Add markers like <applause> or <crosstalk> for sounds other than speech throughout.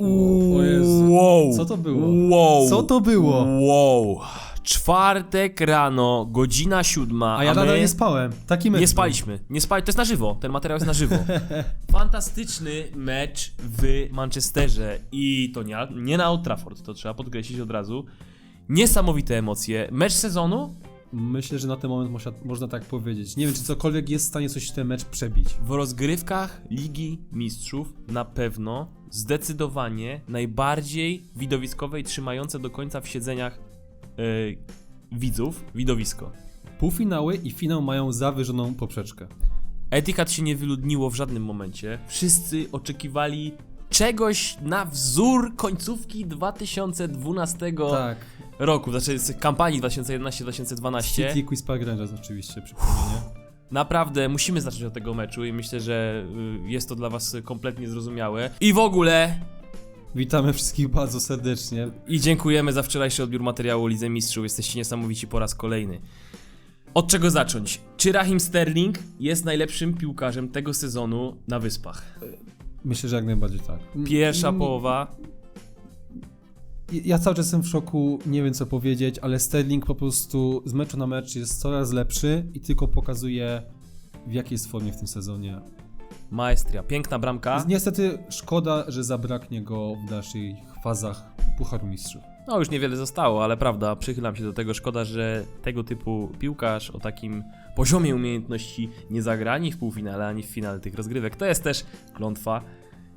O Jezu. Wow. Co to było? Wow. Co to było? Wow. Czwartek rano, godzina siódma, A ja my nadal nie spałem. Taki mecz. nie spaliśmy. Nie spali, to jest na żywo. Ten materiał jest na żywo. <laughs> Fantastyczny mecz w Manchesterze i to nie, nie na Old Trafford, to trzeba podkreślić od razu. Niesamowite emocje. Mecz sezonu Myślę, że na ten moment można, można tak powiedzieć. Nie wiem, czy cokolwiek jest w stanie coś w ten mecz przebić. w rozgrywkach Ligi Mistrzów na pewno zdecydowanie najbardziej widowiskowe i trzymające do końca w siedzeniach yy, widzów widowisko. Półfinały i finał mają zawyżoną poprzeczkę. Etihad się nie wyludniło w żadnym momencie. Wszyscy oczekiwali czegoś na wzór końcówki 2012 Tak. Roku, znaczy z kampanii 2011-2012. City Quiz Park Rangers oczywiście, przypomnienie. Naprawdę musimy zacząć od tego meczu i myślę, że y, jest to dla was kompletnie zrozumiałe. I w ogóle Witamy wszystkich bardzo serdecznie. i dziękujemy za wczorajszy odbiór materiału o Lidze Mistrzów. Jesteście niesamowici po raz kolejny. Od czego zacząć? Czy Rahim Sterling jest najlepszym piłkarzem tego sezonu na Wyspach? Myślę, że jak najbardziej tak. Pierwsza połowa Ja cały czas jestem w szoku, nie wiem co powiedzieć, ale Sterling po prostu z meczu na mecz jest coraz lepszy i tylko pokazuje w jakiej jest formie w tym sezonie. Maestria, piękna bramka. Niestety szkoda, że zabraknie go w dalszych fazach Pucharu Mistrzów. No już niewiele zostało, ale prawda, przychylam się do tego. Szkoda, że tego typu piłkarz o takim poziomie umiejętności nie zagra ani w półfinale, ani w finale tych rozgrywek. To jest też klątwa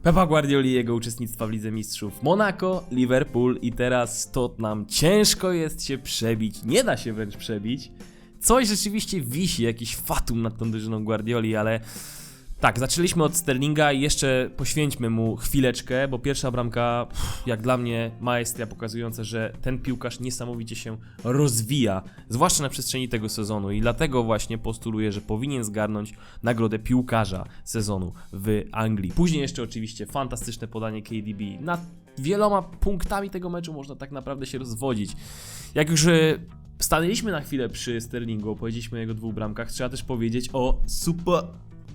Pepa Guardioli i jego uczestnictwa w Lidze Mistrzów. Monaco, Liverpool i teraz Tottenham. Ciężko jest się przebić, nie da się wręcz przebić. Coś rzeczywiście wisi, jakiś fatum nad tą drużyną Guardioli, ale tak, zaczęliśmy od Sterlinga i jeszcze poświęćmy mu chwileczkę, bo pierwsza bramka, jak dla mnie, maestria pokazująca, że ten piłkarz niesamowicie się rozwija, zwłaszcza na przestrzeni tego sezonu i dlatego właśnie postuluję, że powinien zgarnąć nagrodę piłkarza sezonu w Anglii. Później jeszcze oczywiście fantastyczne podanie KDB. Nad wieloma punktami tego meczu można tak naprawdę się rozwodzić. Jak już e, stanęliśmy na chwilę przy Sterlingu, opowiedzieliśmy o jego dwóch bramkach, trzeba też powiedzieć o super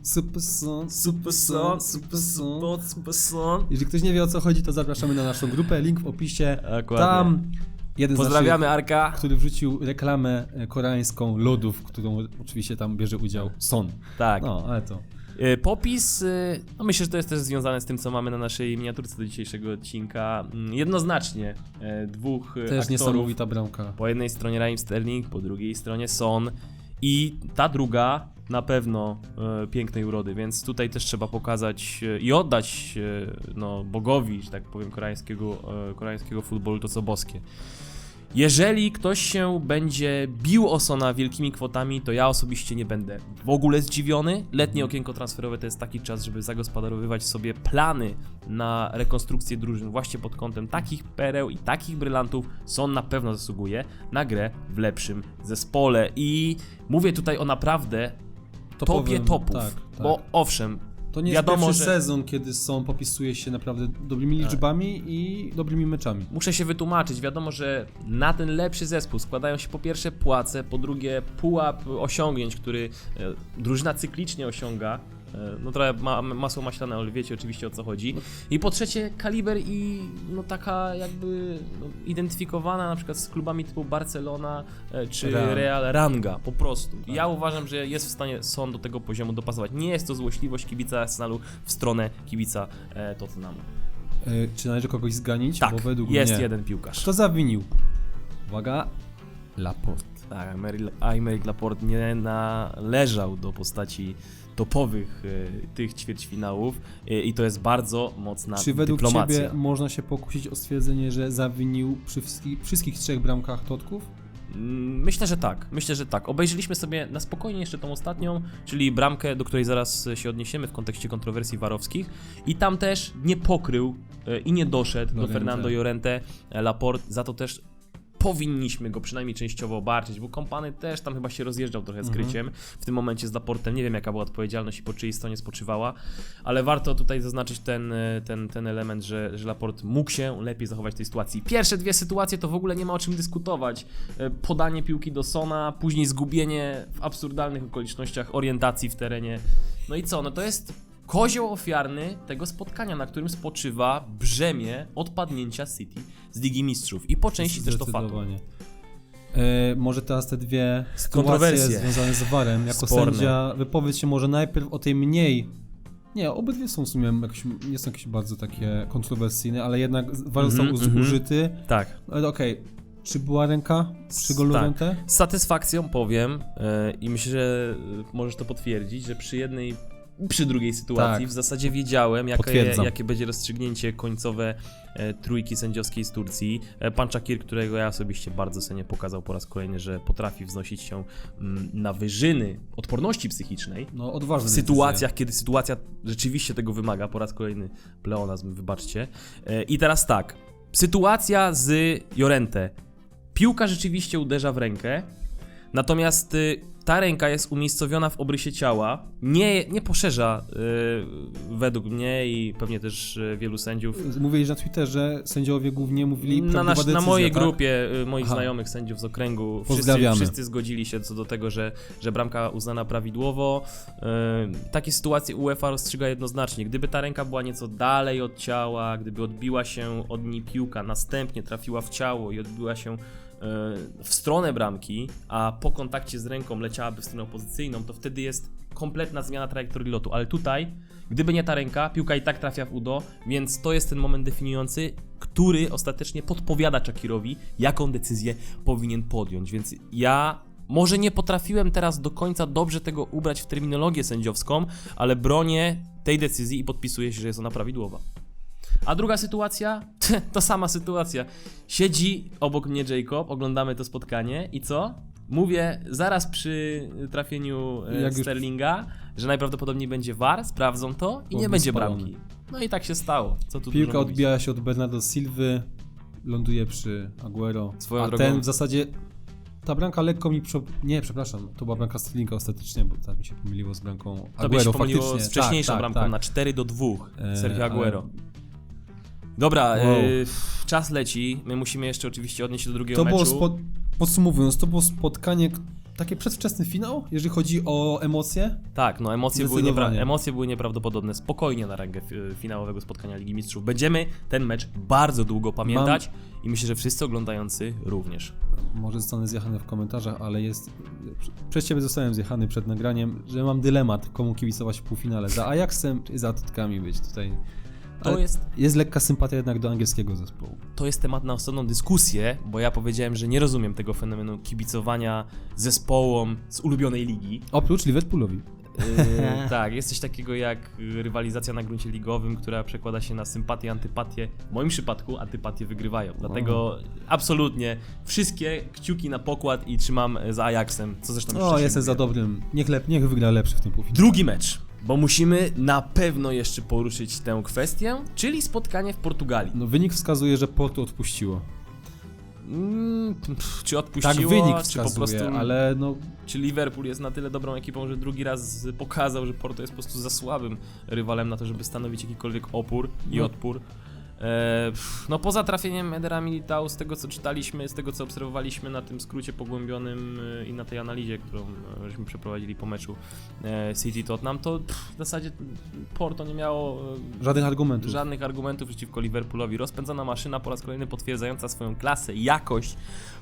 Super son, Super son, super son, super son. Jeżeli ktoś nie wie o co chodzi, to zapraszamy na naszą grupę, link w opisie. Dokładnie. Tam jeden z Pozdrawiamy Arka. naszych, który wrzucił reklamę e, koreańską lodów, którą oczywiście tam bierze udział Son. Tak. No, ale to. Y, Popis, y, no myślę, że to jest też związane z tym, co mamy na naszej miniaturce do dzisiejszego odcinka. Mm, Jednoznacznie e, dwóch e, Też aktorów. niesamowita bramka. Po jednej stronie Raheem Sterling, po drugiej stronie Son i ta druga na pewno e, pięknej urody, więc tutaj też trzeba pokazać e, i oddać e, no, bogowi, że tak powiem, koreańskiego, koreańskiego futbolu to co boskie. Jeżeli ktoś się będzie bił o Sona wielkimi kwotami, to ja osobiście nie będę w ogóle zdziwiony. Letnie okienko transferowe to jest taki czas, żeby zagospodarowywać sobie plany na rekonstrukcję drużyn właśnie pod kątem takich pereł i takich brylantów. Son na pewno zasługuje na grę w lepszym zespole i mówię tutaj o naprawdę topie topów, tak, tak. bo owszem, To nie jest wiadomo, pierwszy że- sezon, kiedy Son popisuje się naprawdę dobrymi liczbami i dobrymi meczami. Muszę się wytłumaczyć. Wiadomo, że na ten lepszy zespół składają się po pierwsze płace, po drugie pułap osiągnięć, który e, drużyna cyklicznie osiąga. E, no trochę ma, masło maślane, ale wiecie oczywiście o co chodzi. I po trzecie kaliber i no taka jakby no, identyfikowana na przykład z klubami typu Barcelona e, czy Real. Real Ranga po prostu. Ja uważam, że jest w stanie Son do tego poziomu dopasować. Nie jest to złośliwość kibica Arsenalu w stronę kibica e, Tottenhamu. E, czy należy kogoś zganić? Tak, Bo według jest mnie. jeden piłkarz. Kto zawinił? Uwaga. Laporte. Tak, Aymeric Laporte nie należał do postaci topowych e, tych ćwierćfinałów e, i to jest bardzo mocna Czy według dyplomacja. Ciebie można się pokusić o stwierdzenie, że zawinił przy wszystkich, wszystkich trzech bramkach Totków? Mm, Myślę, że tak. Myślę, że tak. Obejrzeliśmy sobie na spokojnie jeszcze tą ostatnią, czyli bramkę, do której zaraz się odniesiemy w kontekście kontrowersji warowskich. I tam też nie pokrył e, i nie doszedł do Llorente. Fernando Llorente Laporte. Za to też powinniśmy go przynajmniej częściowo obarczyć, bo kompany też tam chyba się rozjeżdżał trochę z Mhm. kryciem w tym momencie z Laportem. Nie wiem, jaka była odpowiedzialność i po czyjej stronie spoczywała, ale warto tutaj zaznaczyć ten, e, ten, ten element, że, że Laport mógł się lepiej zachować w tej sytuacji. Pierwsze dwie sytuacje to w ogóle nie ma o czym dyskutować. E, Podanie piłki do Sona, później zgubienie w absurdalnych okolicznościach orientacji w terenie. No i co? No to jest kozioł ofiarny tego spotkania, na którym spoczywa brzemię odpadnięcia City z Ligi Mistrzów. I po części też to Fatum. E, może teraz te dwie sytuacje Kontrowersje. związane z VAR-em. Jako Sporne. sędzia wypowiedz się może najpierw o tej mniej. Nie, obydwie są w sumie jakoś, nie są jakieś bardzo takie kontrowersyjne, ale jednak VAR został Mhm, uz- mhm. użyty. Tak. Ale okej, czy była ręka przy golu Tak. Z satysfakcją powiem e, i myślę, że możesz to potwierdzić, że przy jednej przy drugiej sytuacji Tak. w zasadzie wiedziałem, jakie, będzie rozstrzygnięcie końcowe e, trójki sędziowskiej z Turcji. E, pan Czakir, którego ja osobiście bardzo cenię, pokazał po raz kolejny, że potrafi wznosić się mm, na wyżyny odporności psychicznej. No odważne W sytuacjach, kiedy sytuacja rzeczywiście tego wymaga, po raz kolejny pleonazm, wybaczcie. E, I teraz tak, sytuacja z Jorente. Piłka rzeczywiście uderza w rękę, natomiast y, ta ręka jest umiejscowiona w obrysie ciała, nie, nie poszerza y, według mnie i pewnie też y, wielu sędziów. Mówili na Twitterze, sędziowie głównie mówili Na, nasz, na decyzja, mojej tak? grupie moich Aha. znajomych sędziów z okręgu wszyscy, wszyscy zgodzili się co do tego, że, że bramka uznana prawidłowo. Takie sytuacje UEFA rozstrzyga jednoznacznie. Gdyby ta ręka była nieco dalej od ciała, gdyby odbiła się od niej piłka, następnie trafiła w ciało i odbiła się w stronę bramki, a po kontakcie z ręką leciałaby w stronę opozycyjną, to wtedy jest kompletna zmiana trajektorii lotu. Ale tutaj, gdyby nie ta ręka, piłka i tak trafia w udo, więc to jest ten moment definiujący, który ostatecznie podpowiada Czakirowi, jaką decyzję powinien podjąć. Więc ja może nie potrafiłem teraz do końca dobrze tego ubrać w terminologię sędziowską, ale bronię tej decyzji i podpisuję się, że jest ona prawidłowa. A druga sytuacja? <laughs> To sama sytuacja. Siedzi obok mnie Jacob, oglądamy to spotkanie i co? Mówię zaraz przy trafieniu e, Jak już- Sterlinga, że najprawdopodobniej będzie VAR, sprawdzą to i nie Byłby będzie spalony. bramki. No i tak się stało. Co tu Piłka dużo mówić. odbija się od Bernardo Silwy, ląduje przy Aguero. Swoją a drogą- ten w zasadzie. Ta bramka lekko mi. Prze... Nie, przepraszam, to była bramka Sterlinga ostatecznie, bo tak mi się pomyliło z bramką Aguero. To by się pomyliło faktycznie. z wcześniejszą tak, tak, bramką tak. na 4 do 2 E, Sergio ale- Aguero. Dobra, Wow. e, czas leci. My musimy jeszcze oczywiście odnieść się do drugiego To meczu. było, spo... podsumowując, to było spotkanie, k- takie przedwczesny finał, jeżeli chodzi o emocje. Tak, no emocje były, niepra- Zdecydowanie. emocje były nieprawdopodobne. Spokojnie na rangę fi- finałowego spotkania Ligi Mistrzów. Będziemy ten mecz bardzo długo pamiętać i myślę, że wszyscy oglądający również. Może zostanę zjechany w komentarzach, ale jest. Przez ciebie zostałem zjechany przed nagraniem, że mam dylemat, komu kibicować w półfinale. Za Ajaxem czy za Totkami być tutaj. To Ale jest, jest lekka sympatia jednak do angielskiego zespołu. to jest temat na osobną dyskusję, bo ja powiedziałem, że nie rozumiem tego fenomenu kibicowania zespołom z ulubionej ligi. Oprócz Liverpoolowi. Yy, <laughs> tak, jest coś takiego jak y, rywalizacja na gruncie ligowym, która przekłada się na sympatię, antypatię. W moim przypadku antypatie wygrywają. Dlatego absolutnie wszystkie kciuki na pokład i trzymam za Ajaxem, co zresztą O, wcześniej jestem za mówiłem. dobrym. Niech, lep, niech wygra lepszy w tym półfinale. Drugi mecz, bo musimy na pewno jeszcze poruszyć tę kwestię, czyli spotkanie w Portugalii. No, wynik wskazuje, że Porto odpuściło. Mm, pff, czy Tak odpuściło, wynik czy po wskazuje, prostu... ale no Czy Liverpool jest na tyle dobrą ekipą, że drugi raz pokazał, że Porto jest po prostu za słabym rywalem na to, żeby stanowić jakikolwiek opór i No. odpór. E, no poza trafieniem Edera Militao, z tego co czytaliśmy, z tego co obserwowaliśmy na tym skrócie pogłębionym e, i na tej analizie, którą e, żeśmy przeprowadzili po meczu City Tottenham, to pff, w zasadzie Porto nie miało żadnych argumentów. Żadnych argumentów przeciwko Liverpoolowi. Rozpędzona maszyna po raz kolejny potwierdzająca swoją klasę, jakość,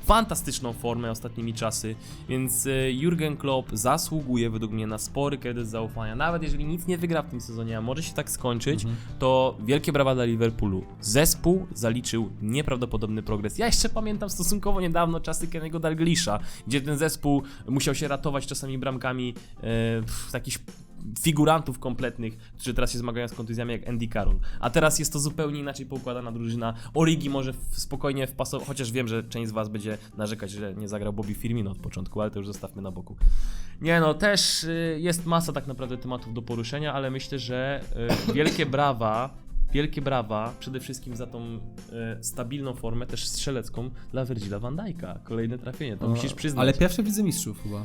fantastyczną formę ostatnimi czasy, więc Jurgen Klopp zasługuje według mnie na spory kredyt zaufania. Nawet jeżeli nic nie wygra w tym sezonie, a może się tak skończyć, Mhm. to wielkie brawa dla Liverpoolu. Zespół zaliczył nieprawdopodobny progres. Ja jeszcze pamiętam stosunkowo niedawno czasy Kennego Dalglisza, gdzie ten zespół musiał się ratować czasami bramkami e, pff, jakichś figurantów kompletnych, którzy teraz się zmagają z kontuzjami jak Andy Carroll. A teraz jest to zupełnie inaczej poukładana drużyna. Origi może spokojnie wpasować, chociaż wiem, że część z was będzie narzekać, że nie zagrał Bobby Firmino od początku, ale to już zostawmy na boku. Nie no, też y, jest masa tak naprawdę tematów do poruszenia, ale myślę, że y, wielkie brawa, wielkie brawa przede wszystkim za tą y, stabilną formę, też strzelecką dla Virgila van Dijk'a. Kolejne trafienie, to musisz przyznać. Ale pierwsze widzę mistrzów chyba.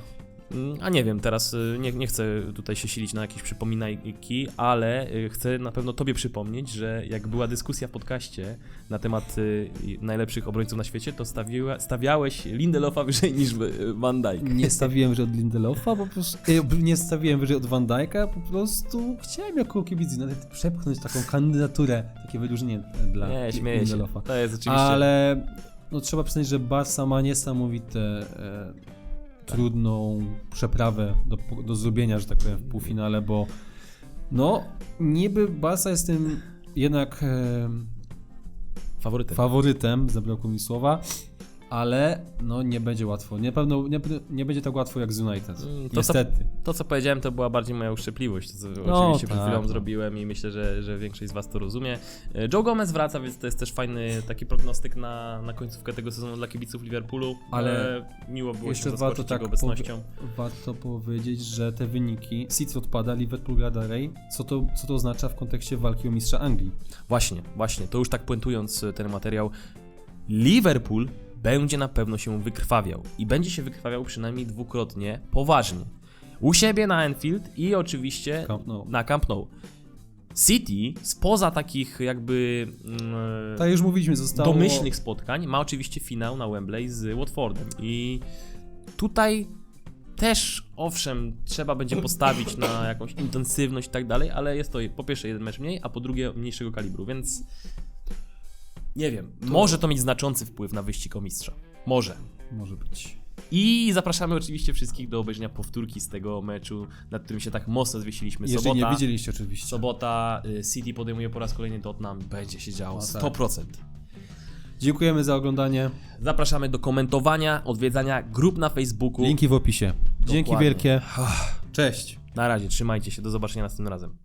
Mm, A nie wiem, teraz y, nie, nie chcę tutaj się silić na jakieś przypominajki, ale y, chcę na pewno tobie przypomnieć, że jak była dyskusja w podcaście na temat y, najlepszych obrońców na świecie, to stawiła, stawiałeś Lindelofa wyżej niż Van Dijk. Nie stawiłem wyżej od Lindelofa, po prostu. Nie stawiłem wyżej od Van Dijk'a, po prostu chciałem jako kibic nawet przepchnąć taką kandydaturę, takie wyróżnienie dla Nie, śmieję się. Lindelofa. To jest oczywiście... Ale no, trzeba przyznać, że Barca ma niesamowite e, trudną przeprawę do, do zrobienia, że tak powiem, w półfinale, bo no niby Barca jest tym jednak e, Faworytem. faworytem, zabrakło mi słowa, ale no nie będzie łatwo. Nie, pewno, nie, nie będzie tak łatwo jak z United. Mm, to co- Niestety. To, co powiedziałem, to była bardziej moja uszczypliwość, to, co No, oczywiście przed tak, chwilą no. zrobiłem i myślę, że, że większość z Was to rozumie. E, Joe Gomez wraca, więc to jest też fajny taki prognostyk na, na końcówkę tego sezonu dla kibiców Liverpoolu, ale, Ale miło było Jeszcze się warto tak jego obecnością. warto powiedzieć, że te wyniki City odpada, Liverpool gra dalej. Co to, co to oznacza w kontekście walki o mistrza Anglii? Właśnie, właśnie, to już tak puentując e, ten materiał, Liverpool będzie na pewno się wykrwawiał i będzie się wykrwawiał przynajmniej dwukrotnie poważnie. U siebie na Anfield i oczywiście Camp na Camp Nou. City spoza takich jakby mm, Tak już mówiliśmy, zostało... domyślnych spotkań ma oczywiście finał na Wembley z Watfordem i tutaj też owszem trzeba będzie postawić na jakąś intensywność i tak dalej, ale jest to po pierwsze jeden mecz mniej, a po drugie mniejszego kalibru, więc nie wiem, może to mieć znaczący wpływ na wyścig o mistrza. Może. Może być. I zapraszamy oczywiście wszystkich do obejrzenia powtórki z tego meczu, nad którym się tak mocno zwiesiliśmy. Jeżeli Sobota, nie widzieliście oczywiście. sobota y, City podejmuje po raz kolejny Tottenham, będzie się działo O, tak. 100%. Dziękujemy za oglądanie. Zapraszamy do komentowania, odwiedzania grup na Facebooku. Linki w opisie. Dzięki Dokładnie. wielkie. Cześć. Na razie, trzymajcie się, do zobaczenia następnym razem.